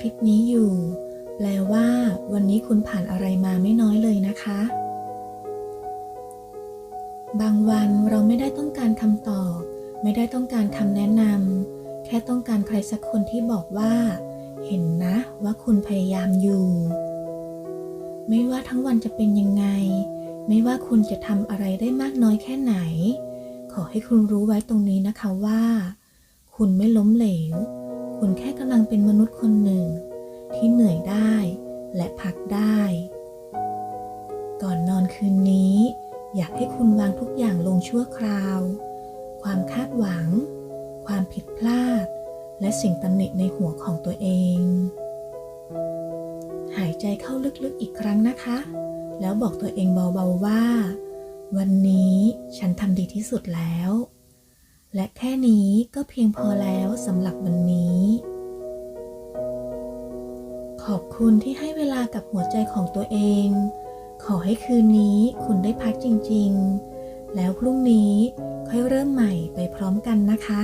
คลิปนี้อยู่ แปลว่า วันนี้คุณผ่านอะไรมาไม่น้อยเลยนะคะ บางวันเราไม่ได้ต้องการคำตอบ ไม่ได้ต้องการคำแนะนำแค่ต้องการใครสักคนที่บอกว่า เห็นนะว่าคุณพยายามอยู่ ไม่ว่าทั้งวันจะเป็นยังไง ไม่ว่าคุณจะทำอะไรได้มากน้อยแค่ไหน ขอให้คุณรู้ไว้ตรงนี้นะคะว่า คุณไม่ล้มเหลว คุณแค่กำลังเป็นมนุษย์คนหนึ่ง ที่เหนื่อยได้และพักได้ ก่อนนอนคืนนี้ อยากให้คุณวางทุกอย่างลงชั่วคราว ความคาดหวัง ความผิดพลาด และสิ่งตำหนิในหัวของตัวเอง หายใจเข้าลึกๆอีกครั้งนะคะ แล้วบอกตัวเองเบาๆว่า วันนี้ฉันทำดีที่สุดแล้ว และแค่นี้ก็เพียงพอแล้วสำหรับวันนี้ ขอบคุณที่ให้เวลากับหัวใจของตัวเอง ขอให้คืนนี้คุณได้พักจริง ๆ แล้วพรุ่งนี้ค่อยเริ่มใหม่ไปพร้อมกันนะคะ